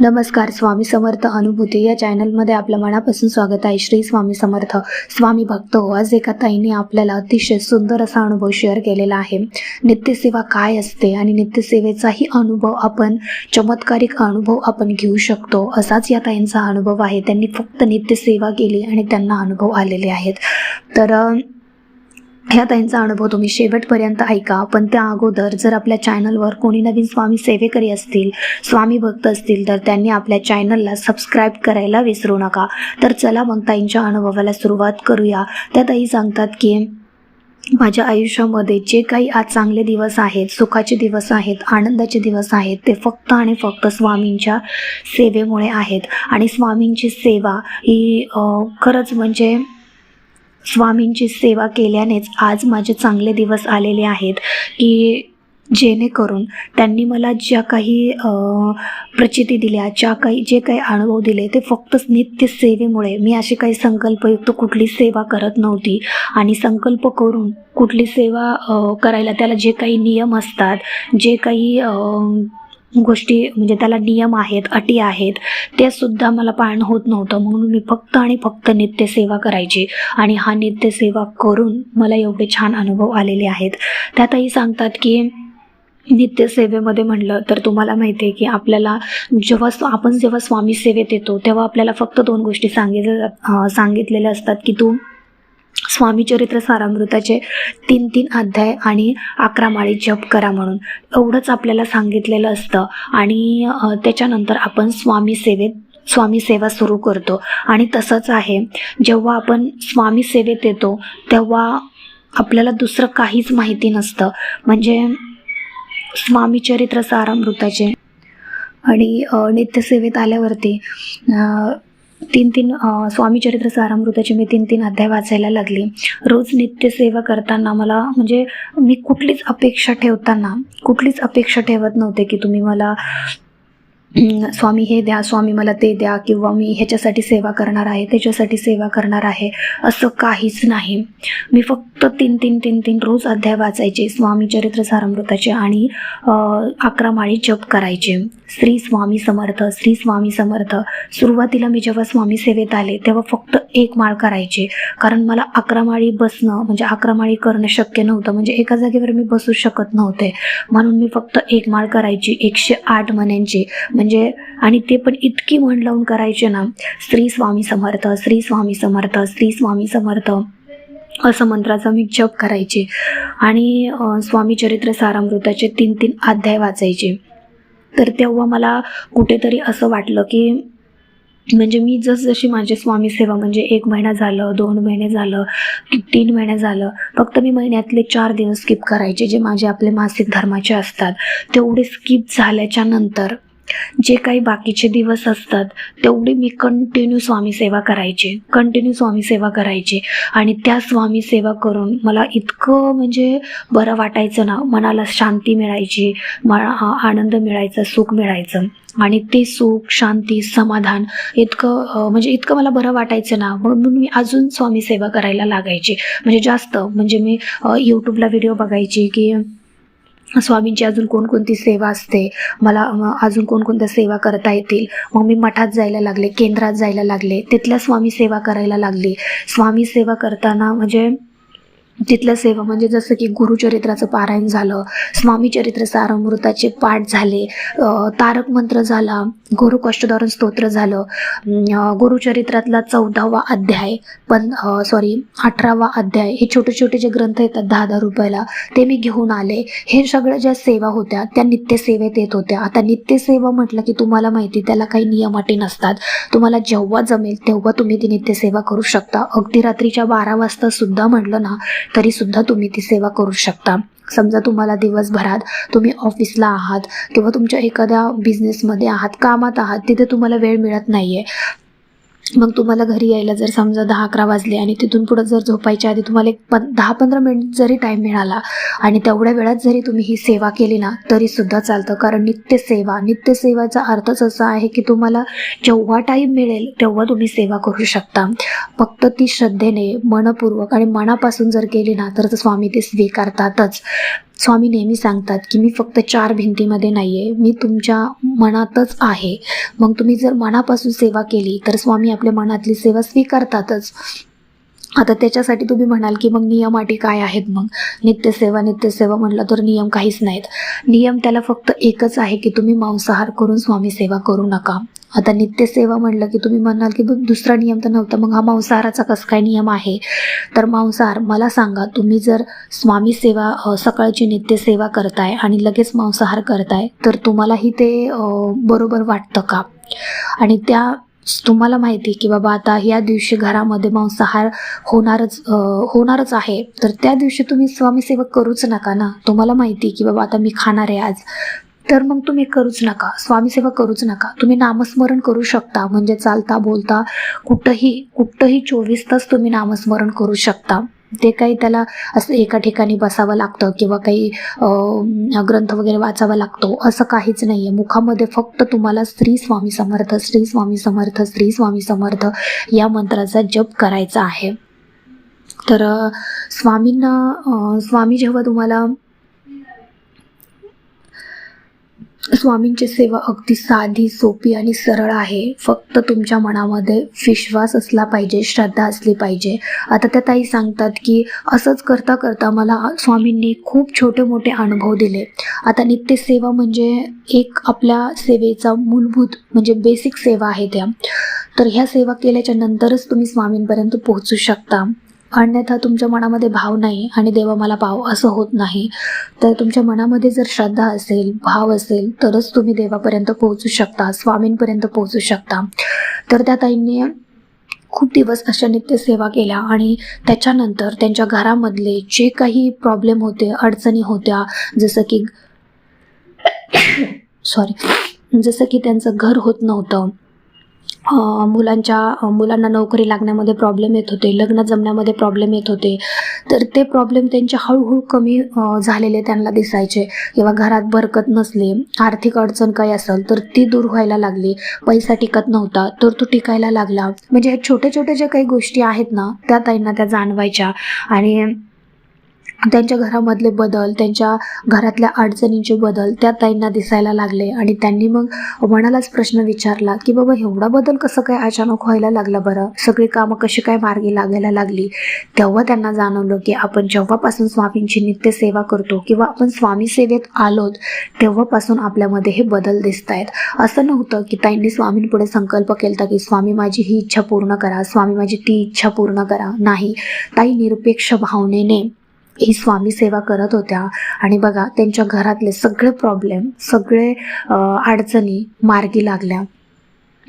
नमस्कार स्वामी समर्थ अनुभूती. या चॅनलमध्ये आपलं मनापासून स्वागत आहे. श्री स्वामी समर्थ स्वामी भक्त हो. आज एका ताईने आपल्याला अतिशय सुंदर असा अनुभव शेअर केलेला आहे. नित्यसेवा काय असते आणि नित्यसेवेचाही अनुभव आपण चमत्कारिक अनुभव आपण घेऊ शकतो. असाच या ताईंचा अनुभव आहे. त्यांनी फक्त नित्यसेवा केली आणि त्यांना अनुभव आलेले आहेत. तर ह्या ताईंचा अनुभव तुम्ही शेवटपर्यंत ऐका. पण त्या अगोदर जर आपल्या चॅनलवर कोणी नवीन स्वामी सेवेकरी असतील स्वामी भक्त असतील तर त्यांनी आपल्या चॅनलला सबस्क्राईब करायला विसरू नका. तर चला मग ताईंच्या अनुभवाला सुरुवात करूया. त्या ताई सांगतात की माझ्या आयुष्यामध्ये जे काही आज चांगले दिवस आहेत सुखाचे दिवस आहेत आनंदाचे दिवस आहेत ते फक्त आणि फक्त स्वामींच्या सेवेमुळे आहेत. आणि स्वामींची सेवा ही खरंच म्हणजे स्वामींची सेवा केल्यानेच आज माझे चांगले दिवस आलेले आहेत की जेणेकरून त्यांनी मला ज्या काही प्रचिती दिल्या ज्या काही जे काही अनुभव दिले ते फक्त नित्य सेवेमुळे. मी अशी काही संकल्पयुक्त कुठली सेवा करत नव्हती आणि संकल्प करून कुठली सेवा करायला त्याला जे काही नियम असतात जे काही गोष्टी म्हणजे त्याला नियम आहेत अटी आहेत ते सुद्धा मला पाळणं होत नव्हतं. म्हणून मी फक्त आणि फक्त नित्यसेवा करायची. आणि हा नित्यसेवा करून मला एवढे छान अनुभव आलेले आहेत. त्यातही सांगतात की नित्यसेवेमध्ये म्हटलं तर तुम्हाला माहिती आहे की आपल्याला जेव्हा आपण जेव्हा स्वामी सेवेत येतो तेव्हा आपल्याला फक्त दोन गोष्टी सांगितल्या सांगितलेल्या असतात की तू स्वामीचरित्र सारामृताचे तीन तीन अध्याय आणि अकरा माळी जप करा म्हणून. एवढंच आपल्याला सांगितलेलं असतं. आणि त्याच्यानंतर आपण स्वामी सेवेत स्वामी सेवा सुरू करतो. आणि तसंच आहे जेव्हा आपण स्वामी सेवेत येतो तेव्हा आपल्याला दुसरं काहीच माहिती नसतं. म्हणजे स्वामीचरित्र सारामृताचे आणि नित्यसेवेत आल्यावरती तीन तीन स्वामी चरित्र सारामृताचे मी तीन तीन अध्याय वाचायला लागली. रोज नित्यसेवा करताना मला म्हणजे मी कुठलीच अपेक्षा ठेवताना कुठलीच अपेक्षा ठेवत नव्हते की तुम्ही मला स्वामी हे द्या स्वामी मला ते द्या किंवा मी ह्याच्यासाठी सेवा करणार आहे त्याच्यासाठी सेवा करणार आहे असं काहीच नाही. मी फक्त तीन तीन तीन तीन रोज अध्याय वाचायचे स्वामी चरित्र सारामृताचे आणि अकरा माळी जप करायचे. श्री स्वामी समर्थ श्री स्वामी समर्थ. सुरुवातीला मी जेव्हा स्वामी सेवेत आले तेव्हा फक्त एक माळ करायचे. कारण मला अकरा माळी बसणं म्हणजे अकरा माळी करणं शक्य नव्हतं म्हणजे एका जागेवर मी बसू शकत नव्हते. म्हणून मी फक्त एक माळ करायची एकशे आठ मण्यांची म्हणजे म्हणजे आणि ते पण इतकी म्हण लावून करायचे ना श्री स्वामी समर्थ श्री स्वामी समर्थ श्री स्वामी समर्थ असं मंत्राचा मी जप करायचे. आणि स्वामी चरित्र सारामृताचे तीन तीन अध्याय वाचायचे. तर तेव्हा मला कुठेतरी असं वाटलं की म्हणजे मी जसजशी माझी स्वामी सेवा म्हणजे एक महिना झालं दोन महिने झालं की तीन महिने झालं फक्त मी महिन्यातले चार दिवस स्किप करायचे जे माझे आपले मासिक धर्माचे असतात. तेवढे स्किप झाल्याच्यानंतर जे काही बाकीचे दिवस असतात तेवढी मी कंटिन्यू स्वामी सेवा करायची. कंटिन्यू स्वामी सेवा करायची. आणि त्या स्वामी सेवा करून मला इतकं म्हणजे बरं वाटायचं ना मनाला शांती मिळायची मला आनंद मिळायचा सुख मिळायचं. आणि ते सुख शांती समाधान इतकं म्हणजे इतकं मला बरं वाटायचं ना म्हणून मी अजून स्वामी सेवा करायला लागायची. म्हणजे जास्त म्हणजे मी यूट्यूबला व्हिडिओ बघायची की स्वामींची अजून कोणकोणती सेवा असते? मला अजून कोणकोणत्या सेवा करता येतील? मग मी मठात जायला लागले केंद्रात जायला लागले तिथल्या स्वामी सेवा करायला लागली. स्वामी सेवा करताना म्हणजे तिथल्या सेवा म्हणजे जसं की गुरुचरित्राचं पारायण झालं स्वामी चरित्र सारामृताचे पाठ झाले तारक मंत्र झाला गुरु कष्टधारण स्तोत्र झालं गुरुचरित्रातला चौदावा अध्याय पण सॉरी अठरावा अध्याय हे छोटे छोटे जे ग्रंथ येतात दहा दहा रुपयाला ते मी घेऊन आले. हे सगळ्या ज्या सेवा होत्या त्या नित्यसेवेत येत होत्या. आता नित्यसेवा म्हटलं की तुम्हाला माहिती त्याला काही नियम अटी नसतात. तुम्हाला जेव्हा जमेल तेव्हा तुम्ही ती नित्यसेवा करू शकता. अगदी रात्रीच्या बारा वाजता सुद्धा म्हटलं ना तरी सुद्धा तुम्ही ती सेवा करू शकता. समजा तुम्हाला दिवसभरात तुम्ही ऑफिसला आहात किंवा तुमच्या एखाद्या बिझनेसमध्ये आहात कामात आहात तिथे तुम्हाला वेळ मिळत नाही आहे मग तुम्हाला घरी यायला जर समजा दहा अकरा वाजले आणि तिथून पुढं जर झोपायच्या आधी तुम्हाला एक पं दहा पंधरा मिनिट जरी टाईम मिळाला आणि तेवढ्या वेळात जरी तुम्ही ही सेवा केली ना तरीसुद्धा चालतं. कारण नित्यसेवा नित्यसेवाचा अर्थच असा आहे की तुम्हाला जेव्हा टाईम मिळेल तेव्हा तुम्ही सेवा करू शकता. फक्त ती श्रद्धेने मनपूर्वक आणि मनापासून जर केली ना तर स्वामी ते स्वीकारतातच. स्वामी नेहमी सांगतात की मी फक्त चार भिंतीमध्ये नाही आहे मी तुमच्या मनातच आहे. मग तुम्ही जर मनापासून सेवा केली तर स्वामी आपल्या मनातली सेवा स्वीकारतातच. आता त्याच्यासाठी तुम्ही म्हणाल की मग नियम अटी काय आहेत मग? नित्यसेवा नित्यसेवा म्हटलं तर नियम काहीच नाहीत. नियम त्याला फक्त एकच आहे की तुम्ही मांसाहार करून स्वामी सेवा करू नका. आता नित्यसेवा म्हटलं की तुम्ही म्हणाल की दुसरा नियम तर नव्हता मग हा मांसाहाराचा कसं काय नियम आहे? तर मांसाहार मला सांगा तुम्ही जर स्वामी सेवा सकाळची नित्यसेवा करताय आणि लगेच मांसाहार करताय तर तुम्हालाही ते बरोबर वाटतं का? आणि त्या तुम्हाला माहिती की बाबा आता या दिवशी घरामध्ये मांसाहार होणारच होणारच आहे. तर त्या दिवशी तुम्ही स्वामीसेवक करूच नका ना. तुम्हाला माहिती की बाबा आता मी खाणार आहे आज. तर मग तुम्ही करूच नका. स्वामीसेवा करूच नका. तुम्ही नामस्मरण करू शकता. म्हणजे चालता बोलता कुठंही कुठंही चोवीस तास तुम्ही नामस्मरण करू शकता. ते काही त्याला असं एका ठिकाणी बसावं लागतं किंवा काही ग्रंथ वगैरे वाचावा लागतो असं काहीच नाही आहे मुखामध्ये फक्त तुम्हाला श्री स्वामी समर्थ श्री स्वामी समर्थ श्री स्वामी समर्थ या मंत्राचा जप करायचा आहे. तर स्वामींना स्वामी जेव्हा तुम्हाला स्वामींची सेवा अगदी साधी सोपी आणि सरळ आहे. फक्त तुमच्या मनामध्ये विश्वास असला पाहिजे श्रद्धा असली पाहिजे. आता त्या ताई सांगतात की असंच करता करता मला स्वामींनी खूप छोटे मोठे अनुभव दिले. आता नित्य सेवा म्हणजे एक आपल्या सेवेचा मूलभूत म्हणजे बेसिक सेवा आहे त्या. तर ह्या सेवा केल्याच्या नंतरच तुम्ही स्वामींपर्यंत पोहोचू शकता. अन्यथा तुमच्या मनामध्ये भाव नाही आणि देवा मला पाव असं होत नाही. तर तुमच्या मनामध्ये जर श्रद्धा असेल भाव असेल तरच तुम्ही देवापर्यंत पोहोचू शकता स्वामींपर्यंत पोहोचू शकता. तर त्या ताईंनी खूप दिवस अशा नित्यसेवा केल्या आणि त्याच्यानंतर त्यांच्या घरामधले जे काही प्रॉब्लेम होते अडचणी होत्या जसं की सॉरी जसं की त्यांचं घर होत नव्हतं. मुलांच्या मुलांना नोकरी लागण्यामध्ये प्रॉब्लेम येत होते लग्न जमण्यामध्ये प्रॉब्लेम येत होते. तर ते प्रॉब्लेम त्यांचे हळूहळू कमी झालेले त्यांना दिसायचे. किंवा घरात बरकत नसले आर्थिक अडचण काही असेल तर ती दूर व्हायला लागली. पैसा टिकत नव्हता तर तो टिकायला लागला. म्हणजे छोटे छोटे ज्या काही गोष्टी आहेत ना त्या ताईंना त्या जाणवायच्या. आणि त्यांच्या घरामधले बदल त्यांच्या घरातल्या अडचणींचे बदल त्या ताईंना दिसायला लागले. आणि त्यांनी मग मनालाच प्रश्न विचारला की बाबा एवढा बदल कसं काय अचानक व्हायला लागला बरं? सगळी कामं कशी काय मार्गी लागायला लागली? तेव्हा त्यांना जाणवलं की आपण जेव्हापासून स्वामींची नित्य सेवा करतो किंवा आपण स्वामी सेवेत आलोत तेव्हापासून आपल्यामध्ये हे बदल दिसत आहेत. असं नव्हतं की ताईंनी स्वामींपुढे संकल्प केला की स्वामी माझी ही इच्छा पूर्ण करा. स्वामी माझी ती इच्छा पूर्ण करा. नाही. ताई निरपेक्ष भावनेने ही स्वामी सेवा करत होत्या. आणि बघा त्यांच्या घरातले सगळे प्रॉब्लेम सगळे अडचणी मार्गी लागल्या.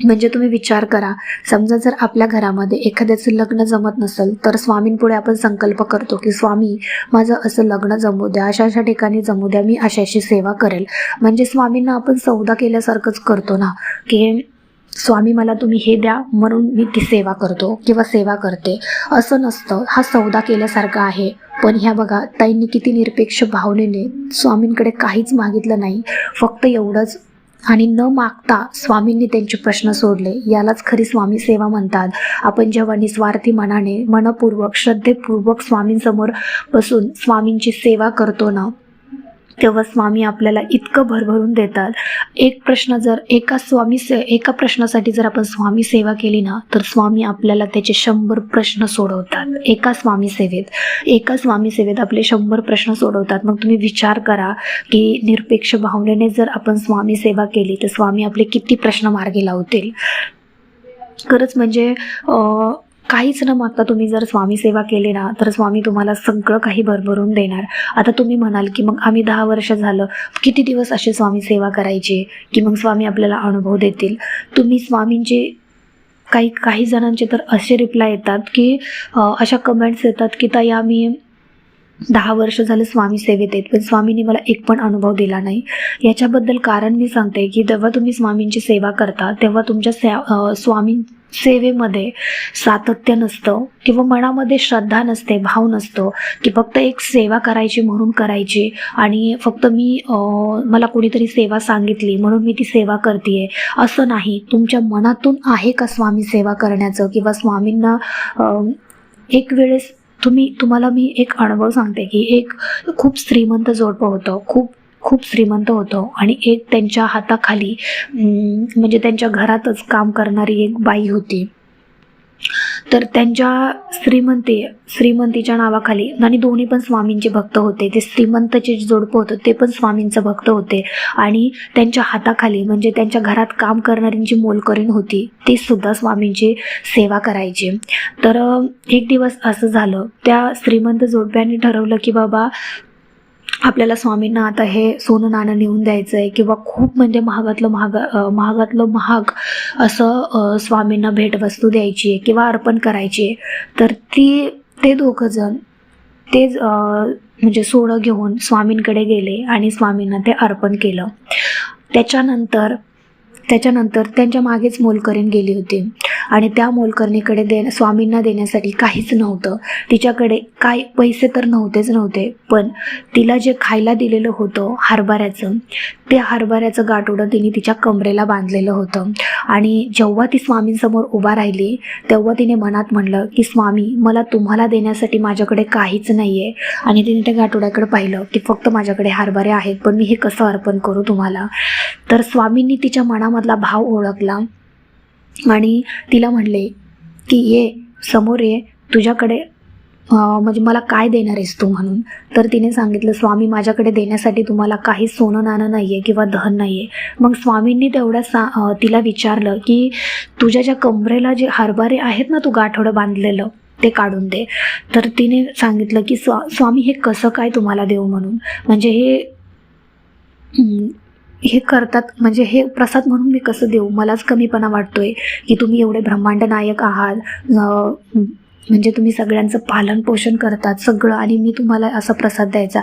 म्हणजे तुम्ही विचार करा समजा जर आपल्या घरामध्ये एखाद्याचं लग्न जमत नसेल तर स्वामींपुढे आपण संकल्प करतो की स्वामी माझं असं लग्न जमू द्या अशा अशा ठिकाणी जमू द्या मी अशा अशी सेवा करेल. म्हणजे स्वामींना आपण सौदा केल्यासारखंच करतो ना की स्वामी मला तुम्ही हे द्या म्हणून मी ती सेवा करतो किंवा सेवा करते. असं नसतं हा सौदा केल्यासारखा आहे. पण ह्या बघा ताईंनी किती निरपेक्ष भावनेने स्वामींकडे काहीच मागितलं नाही. फक्त एवढंच. आणि न मागता स्वामींनी त्यांचे प्रश्न सोडले. यालाच खरी स्वामी सेवा म्हणतात. आपण जेव्हा निस्वार्थी मनाने मनपूर्वक श्रद्धेपूर्वक स्वामींसमोर बसून स्वामींची सेवा करतो ना तेव्हा स्वामी आपल्याला इतकं भरभरून देतात. एक प्रश्न जर एका स्वामी से एका प्रश्नासाठी जर आपण स्वामी सेवा केली ना तर स्वामी आपल्याला त्याचे शंभर प्रश्न सोडवतात. एका स्वामी सेवेत. एका स्वामी सेवेत आपले शंभर प्रश्न सोडवतात. मग तुम्ही विचार करा की निरपेक्ष भावनेने जर आपण स्वामी सेवा केली तर स्वामी आपले किती प्रश्न मार्गी लावतील? खरंच म्हणजे काहीच न मागता तुम्ही जर स्वामी सेवा केली ना तर स्वामी तुम्हाला सगळं काही भरभरून देणार. आता तुम्ही म्हणाल की मग आम्ही दहा वर्ष झालं किती दिवस अशी स्वामी सेवा करायची की मग स्वामी आपल्याला अनुभव देतील? तुम्ही स्वामींचे काही काही जणांचे तर असे रिप्लाय येतात की अशा कमेंट्स येतात की ताई आम्ही दहा वर्ष झाले स्वामी सेवेत आहेत पण स्वामींनी मला एक पण अनुभव दिला नाही. याच्याबद्दल कारण मी सांगते की जेव्हा तुम्ही स्वामींची सेवा करता तेव्हा तुमच्या स्वामी सेवेमध्ये सातत्य नसतं किंवा मनामध्ये श्रद्धा नसते भाव नसतो की फक्त एक सेवा करायची म्हणून करायची आणि फक्त मी मला कोणीतरी सेवा सांगितली म्हणून मी ती सेवा करते असं नाही. तुमच्या मनातून आहे का स्वामी सेवा करण्याचं किंवा स्वामींना एक वेळेस तुम्ही तुम्हाला मी एक अनुभव सांगते की एक खूप श्रीमंत जोडपं होतं. खूप खूप श्रीमंत होतो आणि एक त्यांच्या हाताखाली म्हणजे त्यांच्या घरातच काम करणारी एक बाई होती. तर त्यांच्या श्रीमंती श्रीमंतीच्या नावाखाली आणि दोन्ही पण स्वामींचे भक्त होते. ते श्रीमंतचे जोडपं होतं ते पण स्वामींचं भक्त होते. आणि त्यांच्या हाताखाली म्हणजे त्यांच्या घरात काम करणाऱ्यांची मोलकरीण होती ती सुद्धा स्वामींची सेवा करायचे. तर एक दिवस असं झालं त्या श्रीमंत जोडप्याने ठरवलं की बाबा आपल्याला स्वामींना आता हे सोनं नाणं नेऊन द्यायचं आहे किंवा खूप म्हणजे महागातलं महाग महागातलं महाग असं स्वामींना भेटवस्तू द्यायची आहे किंवा अर्पण करायची आहे. तर ती ते दोघंजण ते म्हणजे सोनं घेऊन स्वामींकडे गेले आणि स्वामींना ते अर्पण केलं. त्याच्यानंतर त्याच्यानंतर त्यांच्या मागेच मोलकरीण गेली होती. आणि त्या मोलकरणीकडे दे स्वामींना देण्यासाठी काहीच नव्हतं. तिच्याकडे काय पैसे तर नव्हतेच नव्हते पण तिला जे खायला दिलेलं होतं हरभऱ्याचं ते हरभऱ्याचं गाठोडं तिने तिच्या कमरेला बांधलेलं होतं. आणि जेव्हा ती स्वामींसमोर उभा राहिली तेव्हा तिने मनात म्हणलं की स्वामी मला तुम्हाला देण्यासाठी माझ्याकडे काहीच नाही आहे आणि तिने त्या गाठोड्याकडे पाहिलं की फक्त माझ्याकडे हरभरे आहेत पण मी हे कसं अर्पण करू तुम्हाला? तर स्वामींनी तिच्या मनामध्ये मधला भाव ओळखला. आणि तिला म्हणले की ये समोर ये तुझ्याकडे म्हणजे मला काय देणार आहेस तू म्हणून? तर तिने सांगितलं स्वामी माझ्याकडे देण्यासाठी तुम्हाला काही सोनं नाणं नाही आहे किंवा धन नाही आहे मग स्वामींनी तेवढ्या सा तिला विचारलं की तुझ्या ज्या कमरेला जे हरभरे आहेत ना तू गाठोडं बांधलेलं ते काढून दे. तर तिने सांगितलं की स्वा स्वामी हे कसं काय तुम्हाला देऊ म्हणून? म्हणजे हे हे करतात म्हणजे हे प्रसाद म्हणून मी कसं देऊ? मलाच कमीपणा वाटतोय की तुम्ही एवढे ब्रह्मांड नायक आहात. म्हणजे तुम्ही सगळ्यांचं पालन पोषण करतात सगळं आणि मी तुम्हाला असा प्रसाद द्यायचा.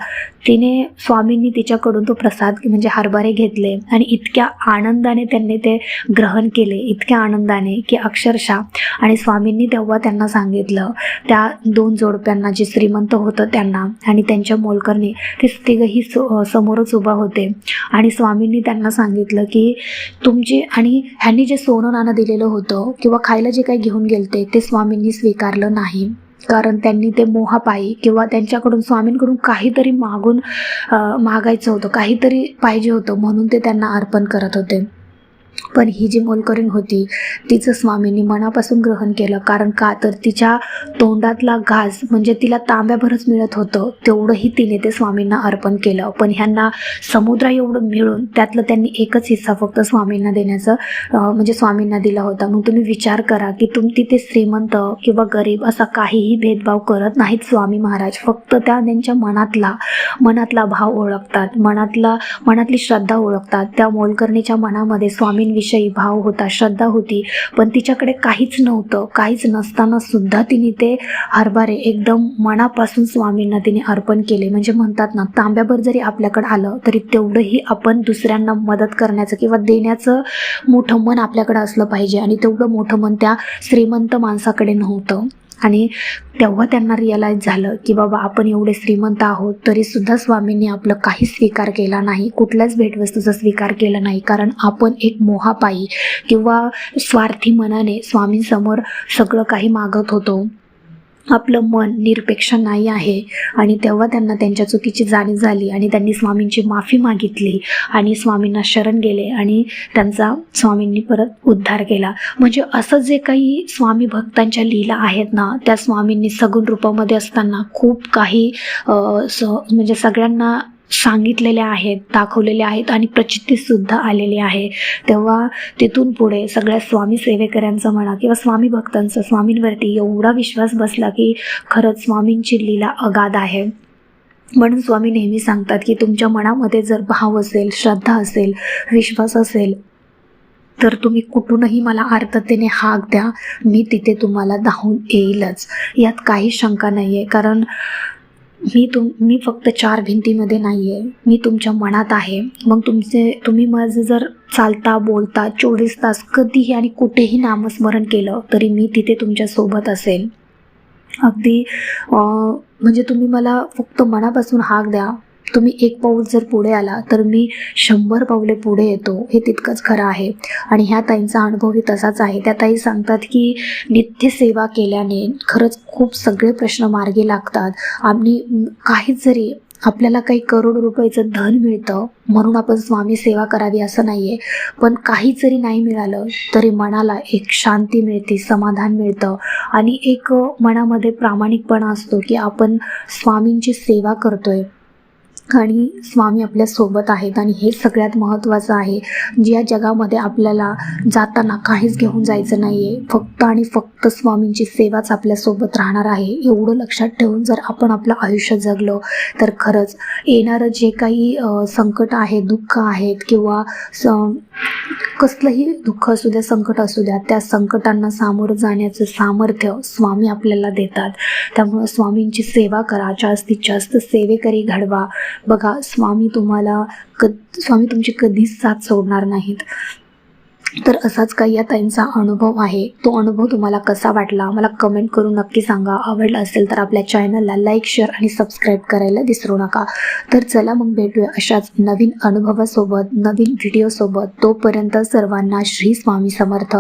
तिने स्वामींनी तिच्याकडून तो प्रसाद म्हणजे हरभरे घेतले आणि इतक्या आनंदाने त्यांनी ते ग्रहण केले इतक्या आनंदाने की अक्षरशः आणि स्वामींनी तेव्हा त्यांना सांगितलं त्या दोन जोडप्यांना जे श्रीमंत होतं त्यांना आणि त्यांच्या मोलकरणी ते तिघही समोरच उभा होते. आणि स्वामींनी त्यांना सांगितलं की तुमचे आणि ह्यांनी जे सोनं नाणं दिलेलं होतं किंवा खायला जे काही घेऊन गेलते ते स्वामींनी स्वीकारलं नाही. कारण त्यांनी ते मोहापायी किंवा त्यांच्याकडून स्वामींकडून काहीतरी मागून मागायचं होतं काहीतरी पाहिजे होतं म्हणून ते त्यांना अर्पण करत होते. पण ही जी मोलकरीण होती तिचं स्वामींनी मनापासून ग्रहण केलं. कारण का? तर तिच्या तोंडातला घास म्हणजे तिला तांब्याभरच मिळत होतं तेवढंही तिने ते स्वामींना अर्पण केलं. पण ह्यांना समुद्र एवढं मिळून त्यातलं त्यांनी एकच हिस्सा फक्त स्वामींना देण्याचं म्हणजे स्वामींना दिला होता. मग तुम्ही विचार करा की तुम तिथे श्रीमंत किंवा गरीब असा काहीही भेदभाव करत नाहीत स्वामी महाराज. फक्त त्या त्यांच्या मनातला मनातला भाव ओळखतात मनातला मनातली श्रद्धा ओळखतात. त्या मोलकर्णीच्या मनामध्ये स्वामी स्वामींविषयी भाव होता श्रद्धा होती पण तिच्याकडे काहीच नव्हतं काहीच नसताना सुद्धा तिने ते हरभरे एकदम मनापासून स्वामींना तिने अर्पण केले. म्हणजे म्हणतात ना तांब्याभर जरी आपल्याकडे आलं तरी तेवढंही आपण दुसऱ्यांना मदत करण्याचं किंवा देण्याचं मोठं मन आपल्याकडे असलं पाहिजे. आणि तेवढं मोठं मन त्या श्रीमंत माणसाकडे नव्हतं. आणि तेव्हा त्यांना रिअलाईज झालं की बाबा आपण एवढे श्रीमंत आहोत तरी सुद्धा स्वामींनी आपलं काही स्वीकार केला नाही कुठल्याच भेटवस्तूचा स्वीकार केला नाही. कारण आपण एक मोहापायी किंवा स्वार्थी मनाने स्वामींसमोर सगळं काही मागत होतो. आपलं मन निरपेक्ष नाही आहे. आणि तेव्हा त्यांना त्यांच्या चुकीची जाणीव झाली आणि त्यांनी स्वामींची माफी मागितली आणि स्वामींना शरण गेले आणि त्यांचा स्वामींनी परत उद्धार केला. म्हणजे असं जे काही स्वामी भक्तांच्या लीला आहेत ना त्या स्वामींनी सगुण रूपामध्ये असताना खूप काही स म्हणजे सगळ्यांना सांगितलेल्या आहेत दाखवलेल्या आहेत आणि प्रचितीसुद्धा आलेली आहे. तेव्हा तिथून पुढे सगळ्या स्वामी सेवेकऱ्यांचं म्हणा किंवा स्वामी भक्तांचा स्वामींवरती एवढा विश्वास बसला की खरंच स्वामींची लीला अगाध आहे. म्हणून स्वामी नेहमी सांगतात की तुमच्या मनामध्ये जर भाव असेल श्रद्धा असेल विश्वास असेल तर तुम्ही कुठूनही मला आर्ततेने हाक द्या मी तिथे तुम्हाला धावून येईलच. यात काही शंका नाही आहे कारण मी तुम मी फक्त चार भिंतीमध्ये नाही आहे मी तुमच्या मनात आहे. मग तुमचे तुम्ही माझं जर चालता बोलता चोवीस तास कधीही आणि कुठेही नामस्मरण केलं तरी मी तिथे तुमच्यासोबत असेल. अगदी म्हणजे तुम्ही मला फक्त मनापासून हाक द्या. तुम्ही एक पाऊल जर पुढे आला तर मी शंभर पावले पुढे येतो. हे तितकंच खरं आहे. आणि ह्या ताईंचा अनुभवही तसाच आहे. त्या ताई सांगतात की नित्यसेवा केल्याने खरंच खूप सगळे प्रश्न मार्गी लागतात. आणि काहीच जरी आपल्याला काही करोड रुपयाचं धन मिळतं म्हणून आपण स्वामी सेवा करावी असं नाही आहे पण काही जरी नाही मिळालं तरी मनाला एक शांती मिळते समाधान मिळतं. आणि एक मनामध्ये प्रामाणिकपणा असतो की आपण स्वामींची सेवा करतोय. आणि स्वामी आपल्यासोबत आहेत आणि हे सगळ्यात महत्त्वाचं आहे. ज्या जगामध्ये आपल्याला जाताना काहीच घेऊन जायचं नाही आहे फक्त आणि फक्त स्वामींची सेवाच आपल्यासोबत राहणार आहे. एवढं लक्षात ठेवून जर आपण आपलं आयुष्य जगलो तर खरंच येणारं जे काही संकट आहे दुःख आहेत किंवा स कसलंही दुःख असू द्या संकट असू द्या त्या संकटांना सामोरं जाण्याचं सामर्थ्य स्वामी आपल्याला देतात. त्यामुळं स्वामींची सेवा करा. जास्तीत जास्त सेवेकरी घडवा. बघा स्वामी तुम्हाला क स्वामी तुमची कधीच साथ सोडणार नाहीत. तर असाच काही या ताईंचा अनुभव आहे. तो अनुभव तुम्हाला कसा वाटला? मला कमेंट करून नक्की सांगा. आवडला असेल तर आपल्या चॅनलला लाईक शेअर आणि सबस्क्राईब करायला विसरू नका. तर चला मग भेटूया अशाच नवीन अनुभवासोबत नवीन व्हिडिओसोबत तोपर्यंत सर्वांना श्री स्वामी समर्थ.